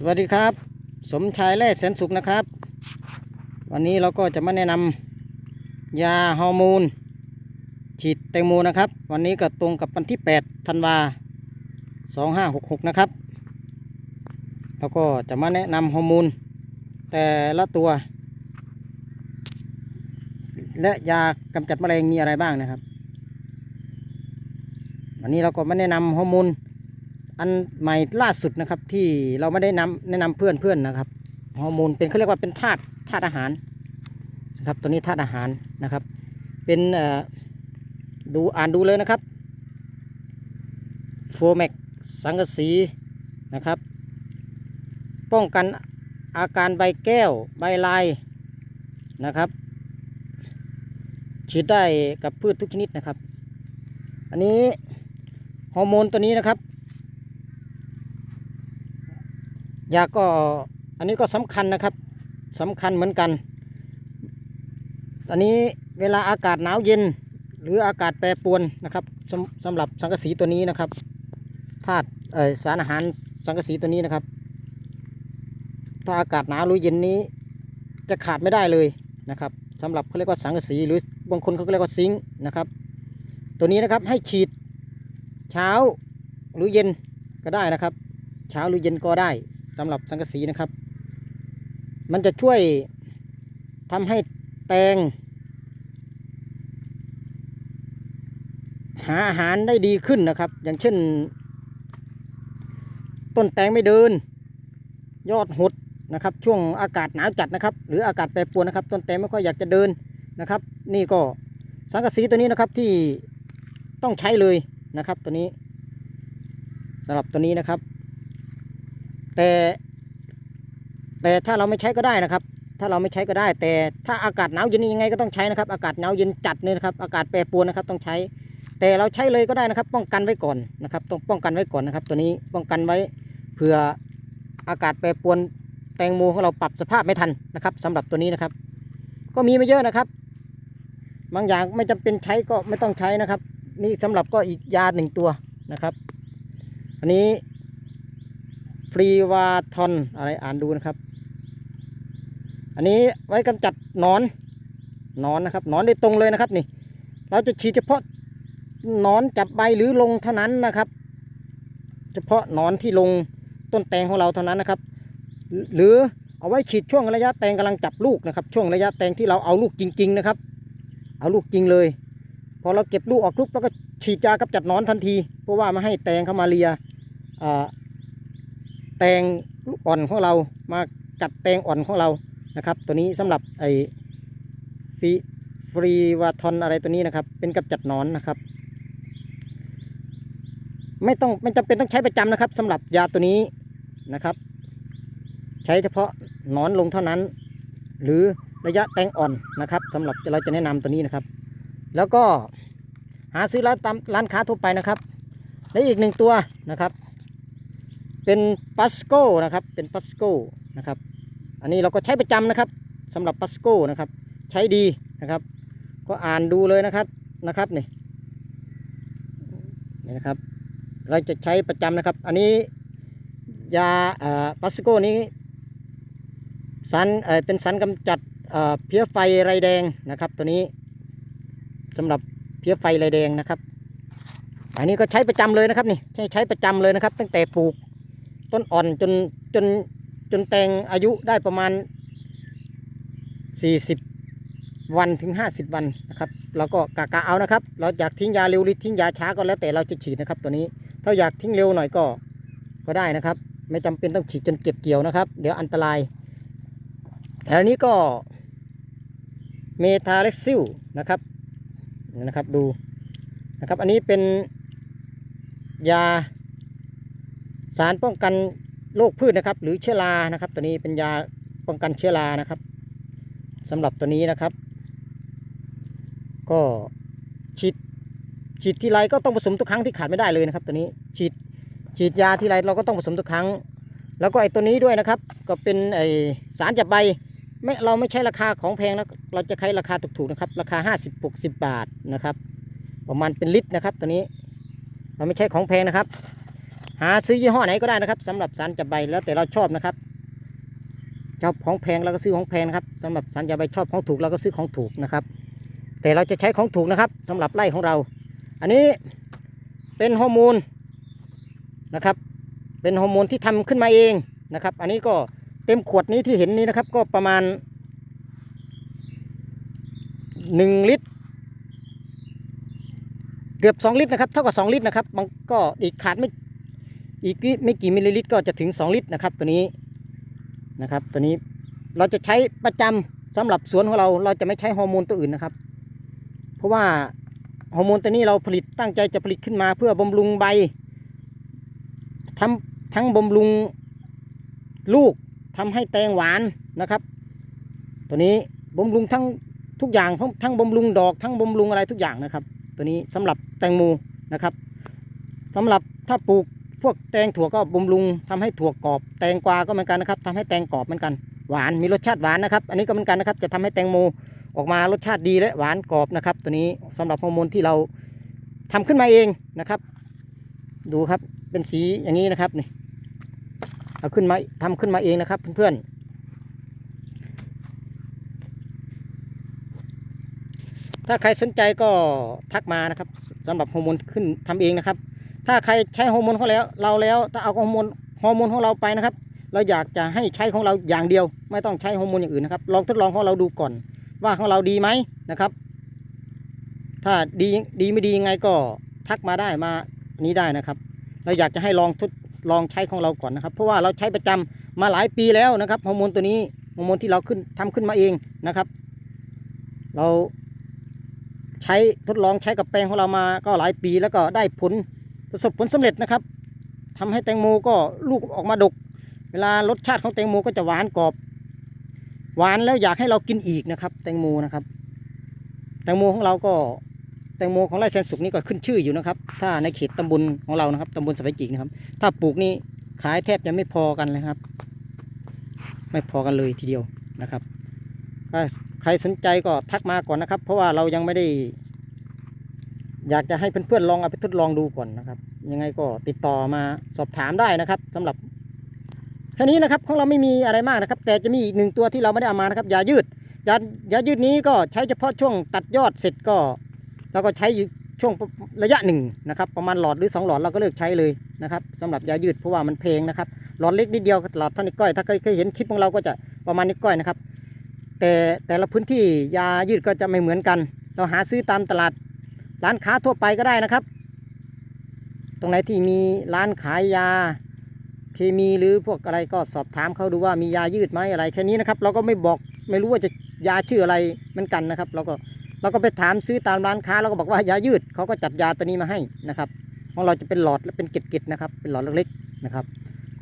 สวัสดีครับ สมชายแร่แสนสุขนะครับ วันนี้เราก็จะมาแนะนำยาฮอร์โมนฉีดแตงโมนะครับ วันนี้ก็ตรงกับวันที่8ธันวา2566 นะครับ แล้วก็จะมาแนะนำฮอร์โมนแต่ละตัว และยากำจัดแมลงมีอะไรบ้างนะครับ วันนี้เราก็มาแนะนำฮอร์โมน อันใหม่ล่าสุดนะครับที่เราไม่ได้นำแนะนำเพื่อนเพื่อนนะครับฮอร์โมนเป็นเขาเรียกว่าเป็นธาตุธาตุอาหารนะครับตัวนี้ธาตุอาหารนะครับ เป็นดูอ่านดูเลยนะครับโฟแมกสังกะสีนะครับ ป้องกันอาการใบแก้วใบลายนะครับฉีดได้กับพืชทุกชนิดนะครับ อันนี้ฮอร์โมนตัวนี้นะครับ ยาก็อันนี้ก็สำคัญนะครับสำคัญเหมือนกัน อันนี้เวลาอากาศหนาวเย็น หรืออากาศแปรปรวนนะครับสำสำหรับสังกะสีตัวนี้นะครับธาตุสารอาหารสังกะสีตัวนี้นะครับ ถ้าอากาศหนาวหรือเย็นนี้จะขาดไม่ได้เลยนะครับสำหรับเขาเรียกว่าสังกะสีหรือบางคนเขาเรียกว่าซิงค์นะครับ ตัวนี้นะครับให้ฉีดเช้าหรือเย็นก็ได้นะครับ เช้าหรือเย็นก็ได้สำหรับสังกะสีนะครับ มันจะช่วยทำให้แตง หาอาหารได้ดีขึ้นนะครับ อย่างเช่น ต้นแตงไม่เดิน ยอดหดนะครับ ช่วงอากาศหนาวจัดนะครับ หรืออากาศแปรปรวนนะครับ ต้นแตงไม่ค่อยอยากจะเดินนะครับ นี่ก็สังกะสีตัวนี้นะครับที่ต้องใช้เลยนะครับตัวนี้สำหรับตัวนี้นะครับ แต่แต่ถ้าเราไม่ใช้ก็ได้นะครับ ถ้าเราไม่ใช้ก็ได้ แต่ถ้าอากาศหนาวเย็นยังไงก็ต้องใช้นะครับ อากาศหนาวเย็นจัดเนี่ยนะครับ อากาศแปรปรวนนะครับ ต้องใช้ แต่เราใช้เลยก็ได้นะครับ ป้องกันไว้ก่อนนะครับ ต้องป้องกันไว้ก่อนนะครับ ตัวนี้ป้องกันไว้เผื่ออากาศแปรปรวนแตงโมของเราปรับสภาพไม่ทันนะครับสำหรับตัวนี้นะครับ ก็มีไม่เยอะนะครับ บางอย่างไม่จำเป็นใช้ก็ไม่ต้องใช้นะครับ นี่สำหรับก็อีกยาหนึ่งตัวนะครับ อันนี้ รีวาทอนอะไรอ่านดูนะครับ อันนี้ไว้กำจัดนอนนอนนะครับนอนโดยตรงเลยนะครับนี่ เราจะฉีดเฉพาะนอนจับใบหรือลงเท่านั้นนะครับ เฉพาะนอนที่ลงต้นแตงของเราเท่านั้นนะครับ หรือเอาไว้ฉีดช่วงระยะแตงกำลังจับลูกนะครับ ช่วงระยะแตงที่เราเอาลูกจริง ๆนะครับ เอาลูกจริงเลย พอเราเก็บลูกออกลูกแล้วก็ฉีดยากำจัดนอนทันที เพราะว่าไม่ให้แตงเข้ามาเลียอ่า แตงลูกอ่อนของเรา มากัดแตงอ่อนของเรานะครับ ตัวนี้สำหรับไอฟรีฟรีวาทอนอะไรตัวนี้นะครับ เป็นกำจัดนอนนะครับ ไม่ต้องไม่จำเป็นต้องใช้ประจำนะครับสำหรับยาตัวนี้นะครับ ใช้เฉพาะนอนลงเท่านั้น หรือระยะแตงอ่อนนะครับสำหรับเราจะแนะนำตัวนี้นะครับ แล้วก็หาซื้อร้านตามร้านค้าทั่วไปนะครับและอีกหนึ่งตัวนะครับ เป็นปัสโก้นะครับ เป็นปัสโก้นะครับ อันนี้เราก็ใช้ประจำนะครับสำหรับปัสโก้นะครับ ใช้ดีนะครับ ก็อ่านดูเลยนะครับนะครับนี่นี่นะครับ เราจะใช้ประจำนะครับ อันนี้ยาปัสโก้นี้สารเป็นสารกำจัดเพี้ยไฟไรแดงนะครับ ตัวนี้สำหรับเพี้ยไฟไรแดงนะครับ อันนี้ก็ใช้ประจำเลยนะครับนี่ใช้ใช้ประจำเลยนะครับ ตั้งแต่ปลูก ต้นอ่อนจนจนจนแตงอายุได้ประมาณ 40 วันถึง 50 วันนะครับเราก็กะกะเอานะครับ เราอยากทิ้งยาเร็วหรือทิ้งยาช้าก็แล้วแต่เราจะฉีดนะครับตัวนี้ ถ้าอยากทิ้งเร็วหน่อยก็ก็ได้นะครับ ไม่จำเป็นต้องฉีดจนเก็บเกี่ยวนะครับ เดี๋ยวอันตรายอันนี้ก็เมทาเลซิลนะครับนะครับดูนะครับ อันนี้เป็นยา สารป้องกันโรคพืชนะครับ หรือเชื้อรานะครับ ตัวนี้เป็นยาป้องกันเชื้อรานะครับสำหรับตัวนี้นะครับ ก็ฉีดฉีดทีไรก็ต้องผสมทุกครั้งที่ขาดไม่ได้เลยนะครับ ตัวนี้ฉีดฉีดยาทีไรเราก็ต้องผสมทุกครั้ง แล้วก็ไอ้ตัวนี้ด้วยนะครับ ก็เป็นไอสารจับใบไม่เราไม่ใช่ราคาของแพงนะเราจะใช้ราคาถูกๆนะครับ ราคา 50 60 บาทนะครับ ประมาณเป็นลิตรนะครับ ตัวนี้ เราไม่ใช่ของแพงนะครับ หาซื้อยี่ห้อไหนก็ได้นะครับสำหรับสารจับใบแล้วแต่เราชอบนะครับชอบของแพงเราก็ซื้อของแพงครับสำหรับสารจับใบชอบของถูกเราก็ซื้อของถูกนะครับ แต่เราจะใช้ของถูกนะครับสำหรับไร่ของเรา อันนี้เป็นฮอร์โมนนะครับ เป็นฮอร์โมนที่ทำขึ้นมาเองนะครับ อันนี้ก็เต็มขวดนี้ที่เห็นนี้นะครับ ก็ประมาณหนึ่งลิตร เกือบ 2 ลิตรนะครับ เท่ากับ 2 ลิตรนะครับ มันก็อีกขาดไม่ อีกไม่กี่มิลลิลิตรก็จะถึง 2 ลิตรนะครับตัวนี้นะครับ ตัวนี้เราจะใช้ประจำสำหรับสวนของเราเราจะไม่ใช้ฮอร์โมนตัวอื่นนะครับ เพราะว่าฮอร์โมนตัวนี้เราผลิตตั้งใจจะผลิตขึ้นมาเพื่อบำรุงใบทำทั้งบำรุงลูกทำให้แตงหวานนะครับ ตัวนี้บำรุงทั้งทุกอย่างทั้งทั้งบำรุงดอกทั้งบำรุงอะไรทุกอย่างนะครับ ตัวนี้สำหรับแตงโมนะครับสำหรับถ้าปลูก พวกแตงถั่วก็บำรุงทำให้ถั่วกรอบ แตงกวาก็เหมือนกันนะครับทำให้แตงกรอบเหมือนกัน หวานมีรสชาติหวานนะครับ อันนี้ก็เหมือนกันนะครับ จะทำให้แตงโมออกมารสชาติดีและหวานกรอบนะครับ ตัวนี้สำหรับฮอร์โมนที่เราทำขึ้นมาเองนะครับ ดูครับเป็นสีอย่างนี้นะครับนี่เอาขึ้นมาทำขึ้นมาเองนะครับเพื่อนๆถ้าใครสนใจก็ทักมานะครับสำหรับฮอร์โมนขึ้นทำเองนะครับ ถ้าใครใช้ฮอร์โมนเของแล้ว เราแล้วถ้าเอาฮอร์โมนฮอร์โมนของเราไปนะครับ เราอยากจะให้ใช้ของเราอย่างเดียว ไม่ต้องใช้ฮอร์โมนอย่างอื่นนะครับ ลองทดลองของเราดูก่อน ว่าของเราดีไหมนะครับ ถ้าดีดีไม่ดียังไงก็ทักมาได้มานี้ได้นะครับ เราอยากจะให้ลองทดลองใช้ของเราก่อนนะครับ เพราะว่าเราใช้ประจำมาหลายปีแล้วนะครับฮอร์โมนตัวนี้ฮอร์โมนที่เราขึ้นทำขึ้นมาเองนะครับ เราใช้ทดลองใช้กับแปลงของเรามาก็หลายปีแล้วก็ได้ผล ประสบผลสำเร็จนะครับทำให้แตงโมก็ลูกออกมาดก เวลารสชาติของแตงโมก็จะหวานกรอบ หวานแล้วอยากให้เรากินอีกนะครับ แตงโมนะครับ แตงโมของเราก็แตงโมของไร่แสนสุขนี่ก็ขึ้นชื่ออยู่นะครับ ถ้าในเขตตำบลของเรานะครับตำบลสะไปจิกนะครับ ถ้าปลูกนี่ขายแทบจะไม่พอกันเลยครับ ไม่พอกันเลยทีเดียวนะครับ ใครสนใจก็ทักมาก่อนนะครับ เพราะว่าเรายังไม่ได้ อยากจะให้เพื่อนๆลองเอาไปทดลองดูก่อนนะครับ ยังไงก็ติดต่อมาสอบถามได้นะครับสำหรับแค่นี้นะครับของเราไม่มีอะไรมากนะครับ แต่จะมีอีกหนึ่งตัวที่เราไม่ได้เอามานะครับยายืดยายายืดนี้ก็ใช้เฉพาะช่วงตัดยอดเสร็จก็เราก็ใช้ช่วงระยะหนึ่งนะครับประมาณหลอดหรือสองหลอดเราก็เลิกใช้เลยนะครับสำหรับยายืดเพราะว่ามันเพลงนะครับหลอดเล็กนิดเดียวหลอดเท่านี้วก้อยถ้าเคยเคยเห็นคลิปของเราก็จะประมาณนี้วก้อยนะครับ แต่แต่ละพื้นที่ยายืดก็จะไม่เหมือนกัน เราหาซื้อตามตลาด ร้านค้าทั่วไปก็ได้นะครับ ตรงไหนที่มีร้านขายยาเคมีหรือพวกอะไรก็สอบถามเขาดูว่ามียายืดไหมอะไรแค่นี้นะครับ เราก็ไม่บอกไม่รู้ว่าจะยาชื่ออะไรเหมือนกันนะครับ เราก็เราก็ไปถามซื้อตามร้านค้าเราก็บอกว่ายายืดเขาก็จัดยาตัวนี้มาให้นะครับของเราจะเป็นหลอดและเป็นเกล็ดๆนะครับ เป็นหลอดเล็กๆนะครับ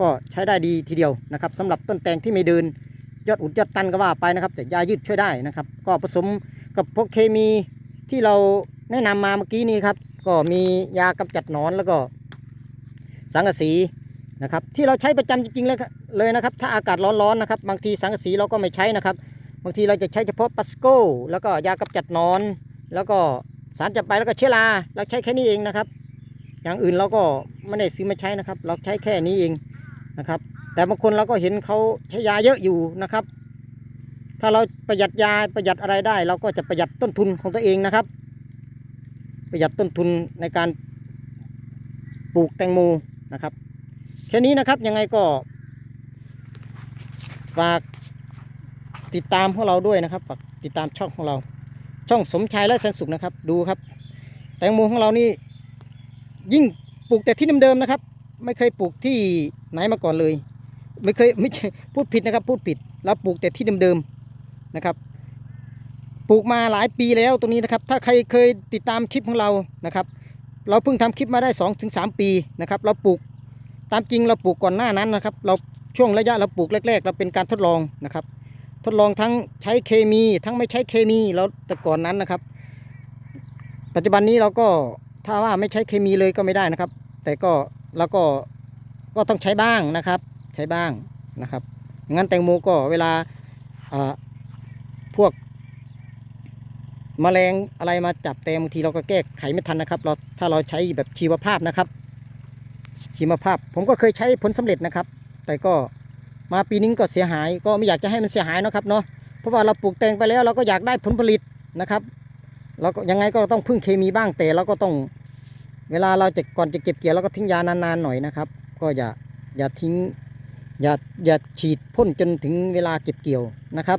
ก็ใช้ได้ดีทีเดียวนะครับสำหรับต้นแตงที่ไม่เดินยอดอุดยอดตันก็ว่าไปนะครับ แต่ยายืดช่วยได้นะครับ ก็ผสมกับพวกเคมีที่เรา แนะนำมาเมื่อกี้นี้ครับ ก็มียากำจัดหนอนแล้วก็ สังกะสีนะครับ ที่เราใช้ประจำจริงๆเลยครับเลยนะครับ ถ้าอากาศร้อนๆนะครับ บางทีสังกะสีเราก็ไม่ใช้นะครับ บางทีเราจะใช้เฉพาะปัสโก้แล้วก็ยากำจัดหนอน แล้วก็สารจับไปแล้วก็เชื้อราเราใช้แค่นี้เองนะครับ อย่างอื่นเราก็ไม่ได้ซื้อมาใช้นะครับ เราใช้แค่นี้เองนะครับ แต่บางคนเราก็เห็นเขาใช้ยาเยอะอยู่นะครับ ถ้าเราประหยัดยาประหยัดอะไรได้ เราก็จะประหยัดต้นทุนของตัวเองนะครับ ประหยัดต้นทุนในการปลูกแตงโมนะครับแค่นี้นะครับยังไงก็ฝากติดตามพวกเราด้วยนะครับฝากติดตามช่องของเรา ช่องสมชายและแสนสุขนะครับ ดูครับ แตงโมของเรานี่ยิ่งปลูกแต่ที่เดิมๆนะครับ ไม่เคยปลูกที่ไหนมาก่อนเลย ไม่เคยไม่ใช่พูดผิดนะครับ พูดผิดเราปลูกแต่ที่เดิมๆนะครับ ปลูกมาหลายปีแล้วตรงนี้นะครับ ถ้าใครเคยติดตามคลิปของเรานะครับ เราเพิ่งทำคลิปมาได้ 2-3ถึงปีนะครับ เราปลูกตามจริงเราปลูกก่อนหน้านั้นนะครับ เราช่วงระยะเราปลูกแรก ๆ เราเป็นการทดลองนะครับ ทดลองทั้งใช้เคมี ทั้งไม่ใช้เคมีเราแต่ก่อนนั้นนะครับ ปัจจุบันนี้เราก็ถ้าว่าไม่ใช้เคมีเลยก็ไม่ได้นะครับ แต่ก็เราก็ก็ต้องใช้บ้างนะครับ ใช้บ้างนะครับงั้นแตงโมก็เวลาอ่าพวก แมลงอะไรมาจับแตงบางทีเราก็แก้ไขไม่ทันนะครับ เราถ้าเราใช้แบบชีวภาพนะครับ ชีมภาพ ผมก็เคยใช้ผลสำเร็จนะครับ แต่ก็มาปีนี้ก็เสียหาย ก็ไม่อยากจะให้มันเสียหายนะครับเนาะเพราะว่าเราปลูกแตงไปแล้วเราก็อยากได้ผลผลิตนะครับเราก็ยังไงก็ต้องพึ่งเคมีบ้างแต่เราก็ต้อง เวลาเราจะก่อนจะเก็บเกี่ยวเราก็ทิ้งยานานๆหน่อยนะครับ ก็อย่าอย่าทิ้งอย่าอย่าฉีดพ่นจนถึงเวลาเก็บเกี่ยวนะครับ